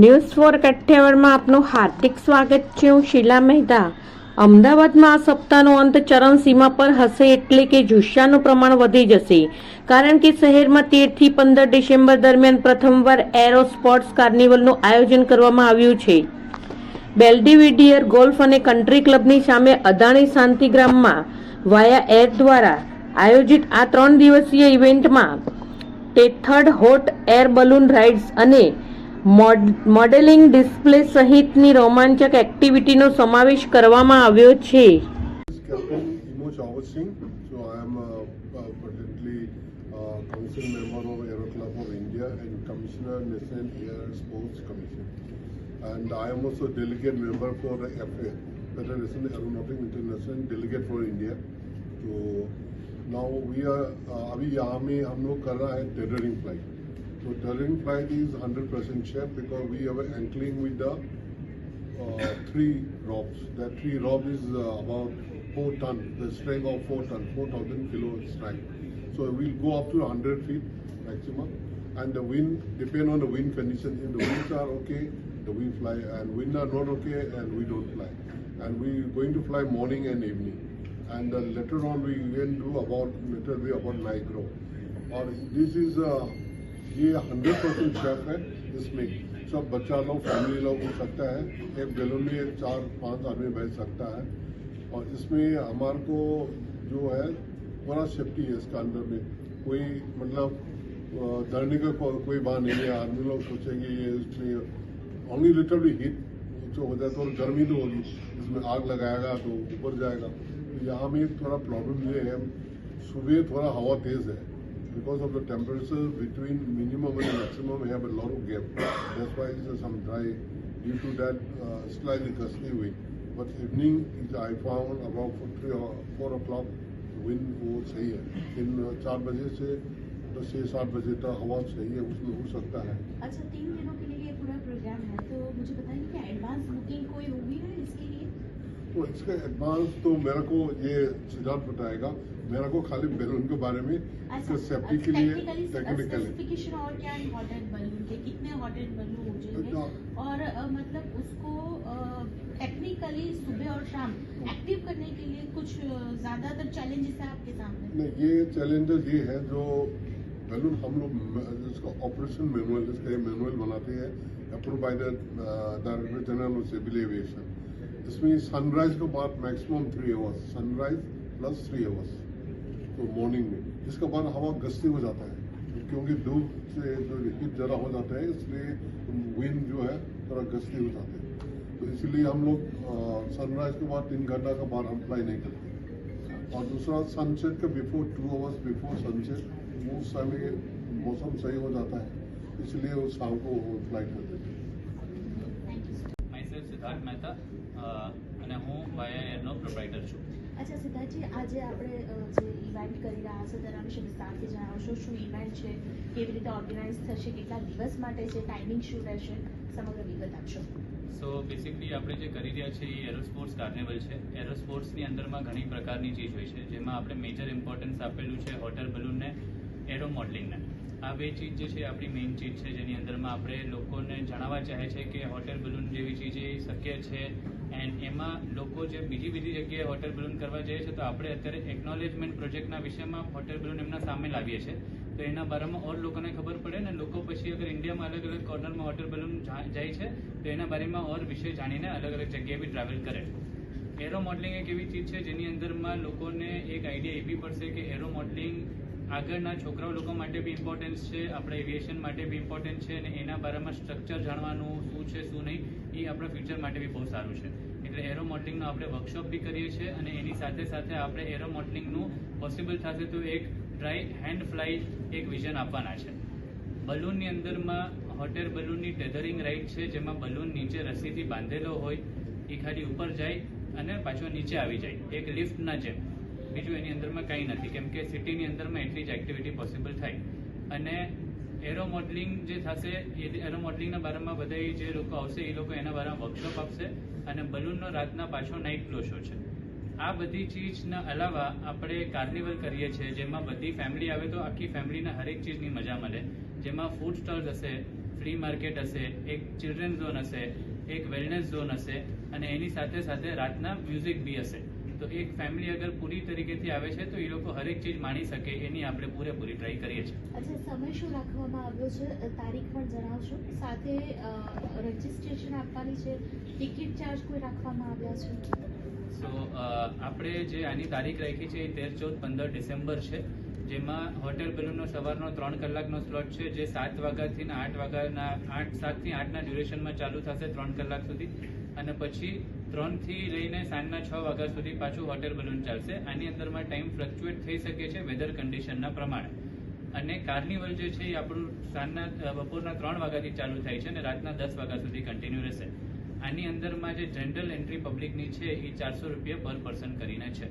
News for કાઠિયાવાડમાં આપનું હાર્દિક સ્વાગત છે. હું શીલા મહેતા. અમદાવાદમાં આ સપ્તાહનો અંત ચરમસીમા પર હશે એટલે કે જુસ્સાનું પ્રમાણ વધી જશે. કારણ કે શહેરમાં તેરથી પંદર ડિસેમ્બર દરમિયાન પ્રથમવાર એરો સ્પોર્ટ્સ કાર્નિવલનું આયોજન કરવામાં આવ્યું છે. બેલ્ડીવિડિયર ગોલ્ફ અને કન્ટ્રી ક્લબની સામે અદાણી શાંતિગ્રામમાં વાયા એર દ્વારા આયોજિત આ ત્રણ દિવસીય ઇવેન્ટમાં તે હોટ એર બલૂન રાઇડ્સ અને મોડેલિંગ ડિસ્પ્લે સહિતની રોમાંચક એક્ટિવિટીનો સમાવેશ કરવામાં આવ્યો છે is Captain Imoj Awad Singh. So I am uh, uh, presently uh, council member of Aero Club of India and Commissioner National Air Sports Commission. And I am also delegate member for the FA, Federation Aeronautic International Delegate for India. So now we are uh, अभी यहाँ में हम लोग कर रहा है टेररिंग flight So Torrent flight is 100% share because we are ankling with the uh, three robs. That three rob is uh, about 4 ton, the strength of 4 ton, 4000 kilo strength. So we'll go up to 100 feet maximum. And the wind, depend on the wind condition. If the winds are okay, the wind fly. And wind are not okay, and we don't fly. And we're going to fly morning and evening. And uh, later on, we can do about, later we about micro. Or this is a ये hundred percent chef है इसमें सब बच्चा लोग family लोग हो सकता है। एक बैलून में चार पाँच आदमी बैठ सकता है। और इसमें हमारे को जो है बड़ा सेफ्टी है इसका अंदर में। कोई मतलब डरने का को, कोई बात नहीं है। आदमी लोग सोचेंगे ये इसमें ओनली लिटिल हीट जो हो जाए तो गर्मी तो होगी। इसमें आग लगाएगा तो ऊपर जाएगा। तो यहाँ में थोड़ा प्रॉब्लम ये है सुबह थोड़ा हवा तेज है। Because of the temperature between minimum and maximum we have a lot of gap. That's why it's some dry due to that uh, slightly gusty wind. But evening is I found about for three or four o'clock wind वो सही है इन चार बजे से तो छः सात बजे तक हवा सही है उसमें हो सकता है अच्छा तीन दिनों के लिए पूरा प्रोग्राम है तो मुझे बताइए कि एडवांस बुकिंग कोई हुई है इसके लिए इसका एडवांस तो मेरे को ये सिद्धार्थ बताएगा। मेरे को खाली बैलून के बारे में इसका सेफ्टी के लिए टेक्निकली और क्या के कितने हो? जाएँगे और मतलब उसको टेक्निकली सुबह और शाम एक्टिव करने के लिए कुछ ज़्यादातर चैलेंजेस है आपके सामने? नहीं ये चैलेंजेस ये है जो बैलून हम लोग इसका ऑपरेशन मैनुअल इसका मैनुअल बनाते हैं approve by the director general of civil aviation इसमें सनराइज के बाद maximum three hours sunrise plus three hours तो मॉर्निंग में। इसके बाद हवा गस्ती हो जाता है। क्योंकि धूप से जो हीट ज़्यादा हो जाता है इसलिए विंड जो है थोड़ा गस्ती हो जाते हैं। तो इसलिए हम लोग सनराइज के बाद तीन घंटा के बाद हम फ्लाई नहीं करते। और दूसरा सनसेट के before two hours before sunset वो समय मौसम सही हो जाता है। इसलिए वो शाम को फ़्लाइट कर देते हैं। थैंक यू અને હું વાયા એરનો પ્રોપ્રાઇટર છું. અચ્છા સિદ્ધાર્થજી આજે આપણે જે ઇવેન્ટ કરી રહ્યા છો તેના વિશે વિસ્તારથી જણાવશો. શું ઇવેન્ટ છે? કેવી રીતે ઓર્ગેનાઇઝ થશે? કેટલા દિવસ માટે છે? ટાઈમિંગ શું રહેશે? સમગ્ર વિગત આપશો. સો બેસિકલી આપણે જે કરી રહ્યા છીએ એ એરોસ્પોર્ટ્સ કાર્નિવલ છે. એરોસ્પોર્ટ્સની અંદરમાં ઘણી પ્રકારની ચીજ હોય છે. જેમાં આપણે મેજર ઇમ્પોર્ટન્સ આપેલું છે હોટર બલૂનને એરો મોડલિંગને આ બે ચીજ જે છે આપણી મેઇન ચીજ છે. જેની અંદરમાં આપણે લોકોને જણાવવા ચાહે છે કે હોટેલ બલૂન જેવી ચીજ એ શક્ય છે એન્ડ એમાં લોકો જે બીજી બીજી જગ્યાએ વોટર બલૂન કરવા જઈએ છે, તો આપણે અત્યારે એકનોલેજમેન્ટ પ્રોજેક્ટના વિષયમાં વોટર બલૂન એમના સામે લાવીએ છીએ. તો એના બારામાં ઓર લોકોને ખબર પડે ને, લોકો પછી અગર ઇન્ડિયામાં અલગ અલગ કોર્નરમાં વોટર બલૂન જાય છે, તો એના બારેમાં ઓર વિષય જાણીને અલગ અલગ જગ્યાએ બી ટ્રાવેલ કરે. એરો મોડલિંગ એક એવી ચીજ છે, જેની અંદરમાં લોકોને એક આઈડિયા એવી પડશે કે એરો મોડલિંગ આગળના છોકરાઓ લોકો માટે બી ઇમ્પોર્ટન્સ છે, આપણે એવિએશન માટે બી ઇમ્પોર્ટન્ટ છે અને એના બારામાં સ્ટ્રક્ચર જાણવાનું શું છે, શું નહીં, એ આપણા ફ્યુચર માટે બી બહુ સારું છે. એટલે એરો મોડલિંગનો આપણે વર્કશોપ બી કરીએ છીએ અને એની સાથે સાથે આપણે એરો મોડલિંગનું પોસિબલ થશે તો એક ડ્રાય હેન્ડ ફ્લાય એક વિઝન આપવાના છે. બલૂનની અંદરમાં હોટેલ બલૂનની ટેધરિંગ રાઈડ છે, જેમાં બલૂન નીચે રસ્સીથી બાંધેલો હોય, એ ખાલી ઉપર જાય અને પાછો નીચે આવી જાય. એક લિફ્ટના જેમ. બીજું એની અંદરમાં કંઈ નથી. કેમ કે સિટીની અંદરમાં એટલી જ એક્ટિવિટી પોસિબલ થાય. અને એરો મોડલિંગ જે થશે એરો મોડલિંગના બારામાં બધા જે લોકો આવશે, એ લોકો એના બારામાં વર્કશોપ આપશે અને બલૂનનો રાતના પાછો નાઇટ ક્લો શો છે. આ બધી ચીજના અલાવા આપણે કાર્નિવલ કરીએ છીએ, જેમાં બધી ફેમિલી આવે તો આખી ફેમિલીના હરેક ચીજની મજા મળે. જેમાં ફૂડ સ્ટોલ્સ હશે ફ્રી માર્કેટ હશે, એક ચિલ્ડ્રન ઝોન હશે, એક વેલનેસ ઝોન હશે અને એની સાથે સાથે રાતના મ્યુઝિક બી હશે. તો એક ફેમિલી અગર પૂરી તરીકેથી આવે છે તો એ લોકો હરેક ચીજ માણી શકે એની આપણે પૂરેપૂરી ટ્રાય કરીએ છીએ. અચ્છા સમય શું રાખવામાં આવ્યો છે? તારીખ પણ જણાવશો? સાથે રજીસ્ટ્રેશન આપવાની છે ટિકિટ ચાર્જ કોઈ રાખવામાં આવ્યા છે? સો આપણે જે આની તારીખ રાખી છે એ તેર ચૌદ પંદર ડિસેમ્બર છે. જેમાં હોટેલ બેલૂનનો સવારનો ત્રણ કલાકનો સ્લોટ છે જે સાત વાગ્યાથી આઠ વાગ્યાના આઠ સાતથી આઠના ડ્યુરેશનમાં ચાલુ થશે ત્રણ કલાક સુધી. અને પછી ત્રણથી લઈને સાંજના છ વાગ્યા સુધી પાછું હોટેલ બલૂન ચાલશે. આની અંદરમાં ટાઈમ ફ્લક્ચ્યુએટ થઈ શકે છે વેધર કન્ડિશનના પ્રમાણે. અને કાર્નિવલ જે છે એ આપણું સાંજના બપોરના ત્રણ વાગ્યાથી ચાલુ થાય છે અને રાતના દસ વાગ્યા સુધી કન્ટિન્યુ રહેશે. આની અંદરમાં જે જનરલ એન્ટ્રી પબ્લિકની છે એ ચારસો રૂપિયા પર પર્સન કરીને છે.